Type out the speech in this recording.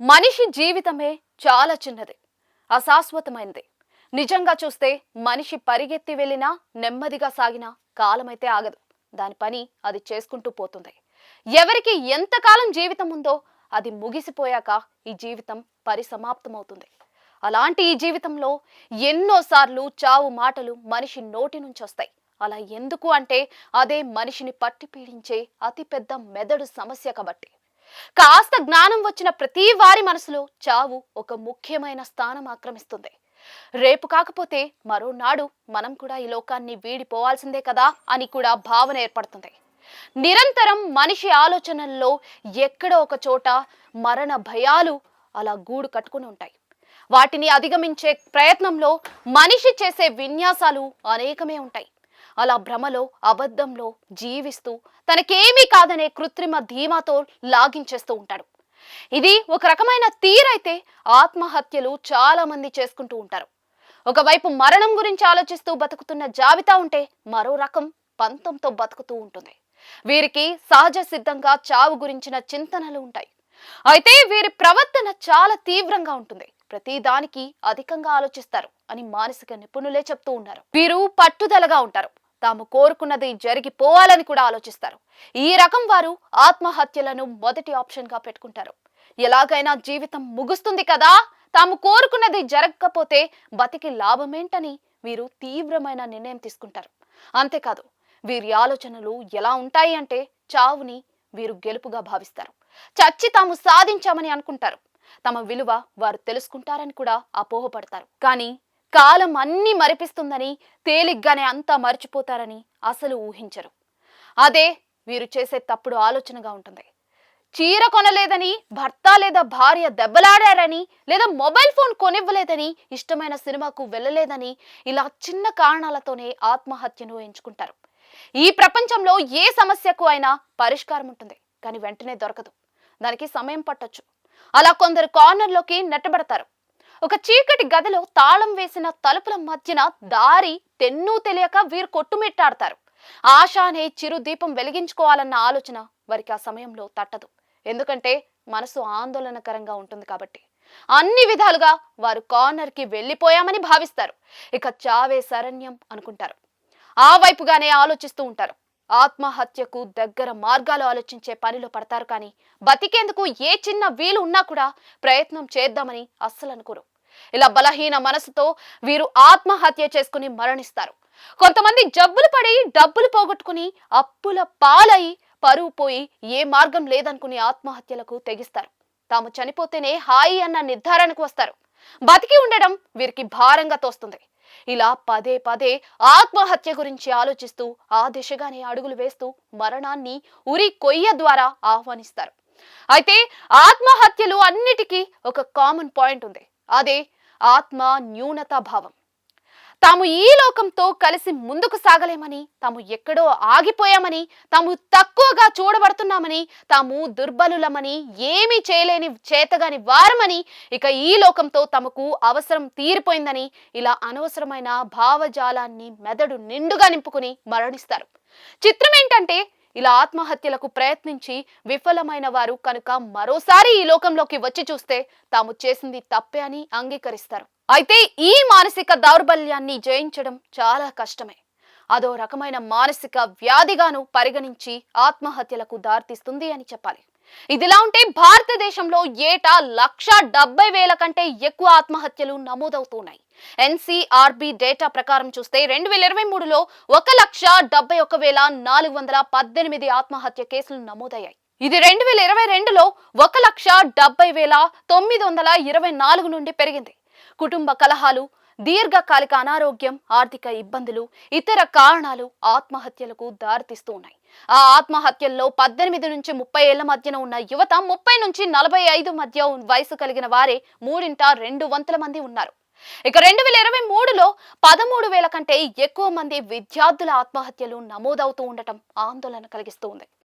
మనిషి జీవితమే చాలా చిన్నది అశాశ్వతమైనది. నిజంగా చూస్తే మనిషి పరిగెత్తి వెళ్ళినా నెమ్మదిగా సాగినా కాలమైతే ఆగదు. దాని పని అది చేసుకుంటూ పోతుంది. ఎవరికి ఎంతకాలం జీవితం ఉందో అది ముగిసిపోయాక ఈ జీవితం పరిసమాప్తమవుతుంది. అలాంటి ఈ జీవితంలో ఎన్నోసార్లు చావు మాటలు మనిషి నోటి నుంచి వస్తాయి. అలా ఎందుకు అంటే అదే మనిషిని పట్టి పీడించే అతిపెద్ద మెదడు సమస్య కాబట్టి. కాస్త జ్ఞానం వచ్చిన ప్రతి వారి మనసులో చావు ఒక ముఖ్యమైన స్థానం ఆక్రమిస్తుంది. రేపు కాకపోతే మరోనాడు మనం కూడా ఈ లోకాన్ని వీడిపోవాల్సిందే కదా అని కూడా భావన ఏర్పడుతుంది. నిరంతరం మనిషి ఆలోచనల్లో ఎక్కడో ఒక చోట మరణ భయాలు అలా గూడు కట్టుకుని ఉంటాయి. వాటిని అధిగమించే ప్రయత్నంలో మనిషి చేసే విన్యాసాలు అనేకమే ఉంటాయి. అలా భ్రమలో అబద్ధంలో జీవిస్తూ తనకేమీ కాదనే కృత్రిమ ధీమాతో లాగించేస్తూ ఉంటాడు. ఇది ఒక రకమైన తీరైతే ఆత్మహత్యలు చాలా మంది చేసుకుంటూ ఉంటారు. ఒకవైపు మరణం గురించి ఆలోచిస్తూ బతుకుతున్న జాబితా ఉంటే మరో రకం పంతంతో బతుకుతూ ఉంటుంది. వీరికి సహజ సిద్ధంగా చావు గురించిన చింతనలు ఉంటాయి. అయితే వీరి ప్రవర్తన చాలా తీవ్రంగా ఉంటుంది. ప్రతి దానికి అధికంగా ఆలోచిస్తారు అని మానసిక నిపుణులే చెప్తూ ఉన్నారు. వీరు పట్టుదలగా ఉంటారు. తాము కోరుకున్నది జరిగిపోవాలని కూడా ఆలోచిస్తారు. ఈ రకం వారు ఆత్మహత్యలను మొదటి ఆప్షన్గా పెట్టుకుంటారు. ఎలాగైనా జీవితం ముగుస్తుంది కదా? తాము కోరుకున్నది జరగకపోతే బతికి లాభమేంటని వీరు తీవ్రమైన నిర్ణయం తీసుకుంటారు. అంతేకాదు వీరి ఆలోచనలు ఎలా ఉంటాయి అంటే చావుని వీరు గెలుపుగా భావిస్తారు. చచ్చి తాము సాధించామని అనుకుంటారు. తమ విలువ వారు తెలుసుకుంటారని కూడా అపోహపడతారు. కానీ కాలం అన్నీ మరిపిస్తుందని తేలిగ్గానే అంతా మర్చిపోతారని అసలు ఊహించరు. అదే వీరు చేసే తప్పుడు ఆలోచనగా ఉంటుంది. చీర కొనలేదని భర్త లేదా భార్య దెబ్బలాడారని లేదా మొబైల్ ఫోన్ కొనివ్వలేదని ఇష్టమైన సినిమాకు వెళ్ళలేదని ఇలా చిన్న కారణాలతోనే ఆత్మహత్యను ఎంచుకుంటారు. ఈ ప్రపంచంలో ఏ సమస్యకు అయినా పరిష్కారం ఉంటుంది కానీ వెంటనే దొరకదు. దానికి సమయం పట్టొచ్చు. అలా కొందరు కార్నర్లోకి నెట్టబడతారు. ఒక చీకటి గదిలో తాళం వేసిన తలుపుల మధ్యన దారి తెన్నూ తెలియక వీరు కొట్టుమిట్టాడతారు. ఆశ అనే చిరు దీపం వెలిగించుకోవాలన్న ఆలోచన వారికి ఆ సమయంలో తట్టదు. ఎందుకంటే మనసు ఆందోళనకరంగా ఉంటుంది కాబట్టి. అన్ని విధాలుగా వారు కార్నర్కి వెళ్ళిపోయామని భావిస్తారు. ఇక చావే శరణ్యం అనుకుంటారు. ఆ వైపుగానే ఆలోచిస్తూ ఉంటారు. ఆత్మహత్యకు దగ్గర మార్గాలు ఆలోచించే పనిలో పడతారు కానీ బతికేందుకు ఏ చిన్న వీలు ఉన్నా కూడా ప్రయత్నం చేద్దామని అస్సలు అనుకోరు. ఇలా బలహీన మనసుతో వీరు ఆత్మహత్య చేసుకుని మరణిస్తారు. కొంతమంది జబ్బులు పడి డబ్బులు పోగొట్టుకుని అప్పుల పాలై పరువు పోయి ఏ మార్గం లేదనుకుని ఆత్మహత్యలకు తెగిస్తారు. తాము చనిపోతేనే హాయి అన్న నిర్ధారణకు వస్తారు. బతికి ఉండడం వీరికి భారంగా తోస్తుంది. ఇలా పదే పదే ఆత్మహత్య గురించి ఆలోచిస్తూ ఆ దిశగానే అడుగులు వేస్తూ మరణాన్ని ఉరి కొయ్య ద్వారా ఆహ్వానిస్తారు. అయితే ఆత్మహత్యలు అన్నిటికీ ఒక కామన్ పాయింట్ ఉంది. అదే ఆత్మ న్యూనతా భావం. తాము ఈ లోకంతో కలిసి ముందుకు సాగలేమని తాము ఎక్కడో ఆగిపోయామని తాము తక్కువగా చూడబడుతున్నామని తాము దుర్బలులమని ఏమీ చేయలేని చేతగాని వారమని ఇక ఈ లోకంతో తమకు అవసరం తీరిపోయిందని ఇలా అనవసరమైన భావజాలాన్ని మెదడు నిండుగా నింపుకుని మరణిస్తారు. చిత్రం ఏంటంటే ఇలా ఆత్మహత్యలకు ప్రయత్నించి విఫలమైన వారు కనుక మరోసారి ఈ లోకంలోకి వచ్చి చూస్తే తాము చేసింది తప్పే అని అంగీకరిస్తారు. అయితే ఈ మానసిక దౌర్బల్యాన్ని జయించడం చాలా కష్టమే. అదో రకమైన మానసిక వ్యాధిగాను పరిగణించి ఆత్మహత్యలకు దారితీస్తుంది అని చెప్పాలి. ఇదిలా ఉంటే భారతదేశంలో ఏటా లక్ష డెబ్బై వేల కంటే ఎక్కువ ఆత్మహత్యలు నమోదవుతున్నాయి. ఎన్సీఆర్బి డేటా ప్రకారం చూస్తే రెండు వేల ఇరవై మూడులో ఒక లక్ష డెబ్బై ఒక వేల నాలుగు వందల పద్దెనిమిది ఆత్మహత్య కేసులు నమోదయ్యాయి. ఇది రెండు వేల ఇరవై రెండులో ఒక లక్ష డెబ్బై వేల తొమ్మిది వందల ఇరవై నాలుగు నుండి పెరిగింది. కుటుంబ కలహాలు దీర్ఘకాలిక అనారోగ్యం ఆర్థిక ఇబ్బందులు ఇతర కారణాలు ఆత్మహత్యలకు దారితీస్తూ ఉన్నాయి ఆ ఆత్మహత్యల్లో పద్దెనిమిది నుంచి ముప్పై ఏళ్ళ మధ్యన ఉన్న యువత ముప్పై నుంచి నలభై ఐదు మధ్య వయసు కలిగిన వారే మూడింట రెండు వంతుల మంది ఉన్నారు. ఇక రెండు వేల ఇరవై మూడులో పదమూడు వేల కంటే ఎక్కువ మంది విద్యార్థుల ఆత్మహత్యలు నమోదవుతూ ఉండటం ఆందోళన కలిగిస్తూ ఉంది.